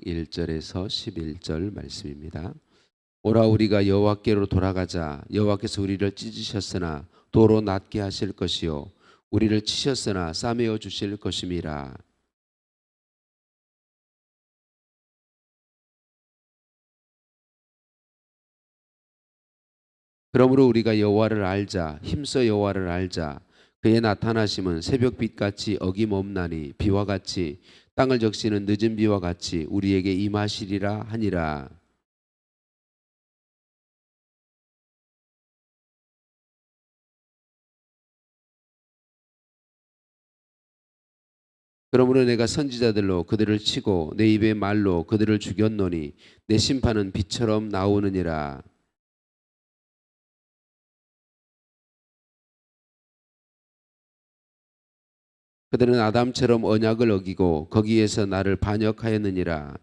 1절에서 11절 말씀입니다. 오라 우리가 여호와께로 돌아가자. 여호와께서 우리를 찢으셨으나 도로 낫게 하실 것이요 우리를 치셨으나 싸매어 주실 것임이라. 그러므로 우리가 여호와를 알자 힘써 여호와를 알자. 그의 나타나심은 새벽빛 같이 어김없나니 비와 같이 땅을 적시는 늦은 비와 같이 우리에게 임하시리라 하니라. 그러므로 내가 선지자들로 그들을 치고 내 입의 말로 그들을 죽였노니 내 심판은 비처럼 나오느니라 그들은 아담처럼 언약을 어기고 거기에서 나를 반역하였느니라.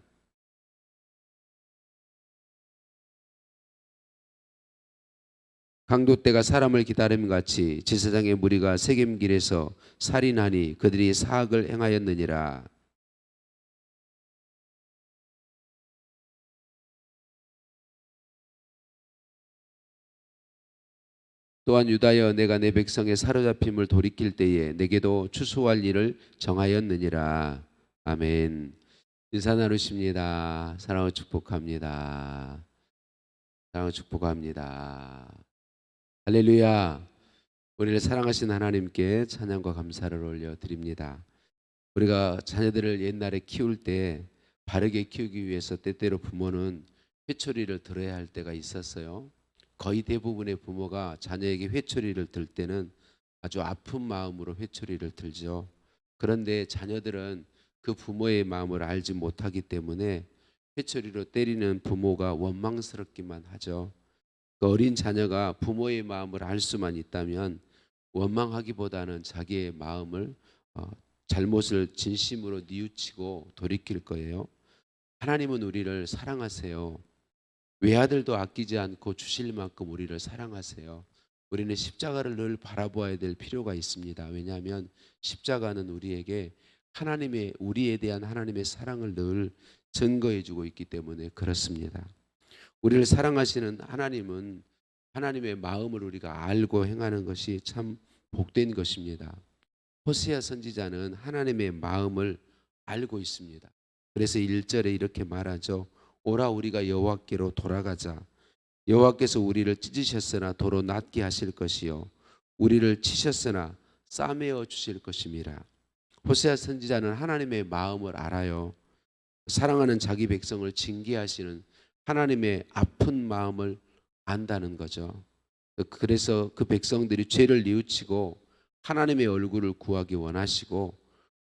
강도 때가 사람을 기다림 같이 제사장의 무리가 세겜길에서 살인하니 그들이 사악을 행하였느니라. 또한 유다여 내가 내 백성의 사로잡힘을 돌이킬 때에 내게도 추수할 일을 정하였느니라. 아멘. 인사 나누십니다. 사랑을 축복합니다. 사랑을 축복합니다. 할렐루야. 우리를 사랑하신 하나님께 찬양과 감사를 올려 드립니다. 우리가 자녀들을 옛날에 키울 때 바르게 키우기 위해서 때때로 부모는 회초리를 들어야 할 때가 있었어요. 거의 대부분의 부모가 자녀에게 회초리를 들 때는 아주 아픈 마음으로 회초리를 들죠. 그런데 자녀들은 그 부모의 마음을 알지 못하기 때문에 회초리로 때리는 부모가 원망스럽기만 하죠. 그 어린 자녀가 부모의 마음을 알 수만 있다면 원망하기보다는 자기의 마음을 어, 잘못을 진심으로 뉘우치고 돌이킬 거예요. 하나님은 우리를 사랑하세요. 외아들도 아끼지 않고 주실 만큼 우리를 사랑하세요. 우리는 십자가를 늘 바라보아야 될 필요가 있습니다. 왜냐하면 십자가는 우리에게 하나님의 우리에 대한 하나님의 사랑을 늘 증거해 주고 있기 때문에 그렇습니다. 우리를 사랑하시는 하나님은 하나님의 마음을 우리가 알고 행하는 것이 참 복된 것입니다. 호세아 선지자는 하나님의 마음을 알고 있습니다. 그래서 1절에 이렇게 말하죠. 오라 우리가 여호와께로 돌아가자. 여호와께서 우리를 찢으셨으나 도로 낫게 하실 것이요 우리를 치셨으나 싸매어 주실 것임이라. 호세아 선지자는 하나님의 마음을 알아요. 사랑하는 자기 백성을 징계하시는 하나님의 아픈 마음을 안다는 거죠. 그래서 그 백성들이 죄를 뉘우치고 하나님의 얼굴을 구하기 원하시고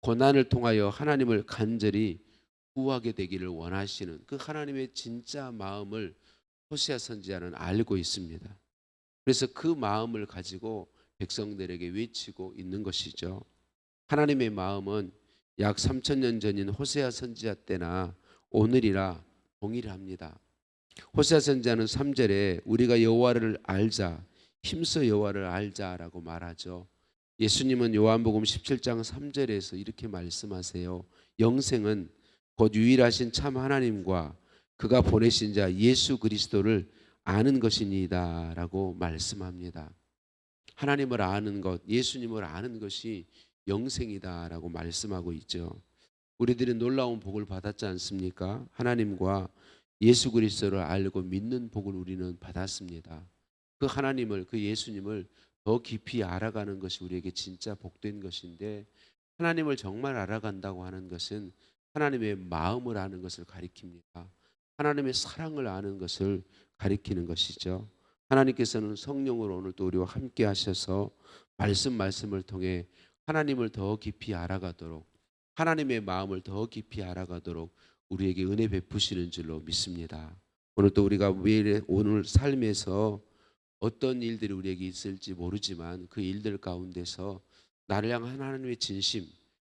고난을 통하여 하나님을 간절히 구하게 되기를 원하시는 그 하나님의 진짜 마음을 호세아 선지자는 알고 있습니다. 그래서 그 마음을 가지고 백성들에게 외치고 있는 것이죠. 하나님의 마음은 약 3천 년 전인 호세아 선지자 때나 오늘이라 동일합니다. 호세아 선지자는 3절에 우리가 여호와를 알자 힘써 여호와를 알자라고 말하죠. 예수님은 요한복음 17장 3절에서 이렇게 말씀하세요. 영생은 곧 유일하신 참 하나님과 그가 보내신 자 예수 그리스도를 아는 것이니다라고 말씀합니다. 하나님을 아는 것, 예수님을 아는 것이 영생이다 라고 말씀하고 있죠. 우리들이 놀라운 복을 받았지 않습니까? 하나님과 예수 그리스도를 알고 믿는 복을 우리는 받았습니다. 그 하나님을 그 예수님을 더 깊이 알아가는 것이 우리에게 진짜 복된 것인데 하나님을 정말 알아간다고 하는 것은 하나님의 마음을 아는 것을 가리킵니다. 하나님의 사랑을 아는 것을 가리키는 것이죠. 하나님께서는 성령으로 오늘도 우리와 함께 하셔서 말씀 말씀을 통해 하나님을 더 깊이 알아가도록 하나님의 마음을 더 깊이 알아가도록 우리에게 은혜 베푸시는 줄로 믿습니다. 오늘 또 우리가 매일 오늘 삶에서 어떤 일들이 우리에게 있을지 모르지만 그 일들 가운데서 나를 향한 하나님의 진심,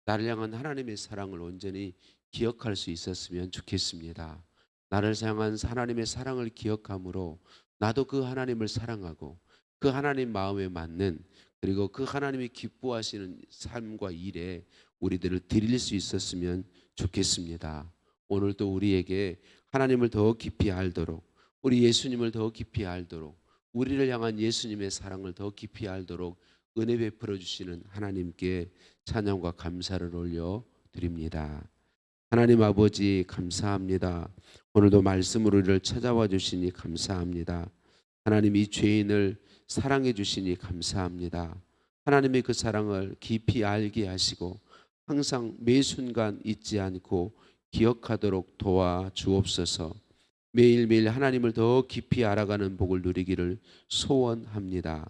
나를 향한 하나님의 사랑을 온전히 기억할 수 있었으면 좋겠습니다. 나를 향한 하나님의 사랑을 기억함으로 나도 그 하나님을 사랑하고 그 하나님 마음에 맞는 그리고 그 하나님이 기뻐하시는 삶과 일에 우리들을 드릴 수 있었으면 좋겠습니다. 오늘 또 우리에게 하나님을 더 깊이 알도록 우리 예수님을 더 깊이 알도록 우리를 향한 예수님의 사랑을 더 깊이 알도록 은혜 베풀어 주시는 하나님께 찬양과 감사를 올려 드립니다. 하나님 아버지 감사합니다. 오늘도 말씀으로 우리를 찾아와 주시니 감사합니다. 하나님 이 죄인을 사랑해 주시니 감사합니다. 하나님의 그 사랑을 깊이 알게 하시고 항상 매 순간 잊지 않고 기억하도록 도와 주옵소서. 매일매일 하나님을 더 깊이 알아가는 복을 누리기를 소원합니다.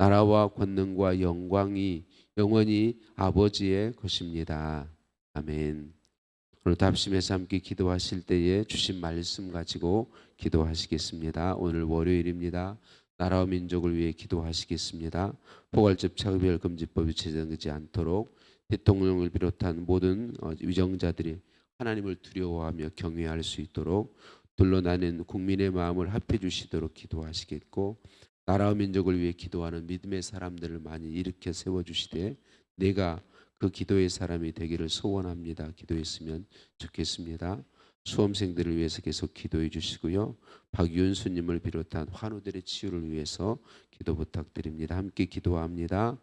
나라와 권능과 영광이 영원히 아버지의 것입니다. 아멘. 오늘 답심에서 함께 기도하실 때에 주신 말씀 가지고 기도하시겠습니다. 오늘 월요일입니다. 나라와 민족을 위해 기도하시겠습니다. 포괄적 차별금지법이 제정되지 않도록 대통령을 비롯한 모든 어, 위정자들이 하나님을 두려워하며 경외할 수 있도록 둘러나는 국민의 마음을 합해 주시도록 기도하시겠고 나라와 민족을 위해 기도하는 믿음의 사람들을 많이 일으켜 세워 주시되 내가 그 기도의 사람이 되기를 소원합니다. 기도했으면 좋겠습니다. 수험생들을 위해서 계속 기도해 주시고요. 박윤수님을 비롯한 환우들의 치유를 위해서 기도 부탁드립니다. 함께 기도합니다.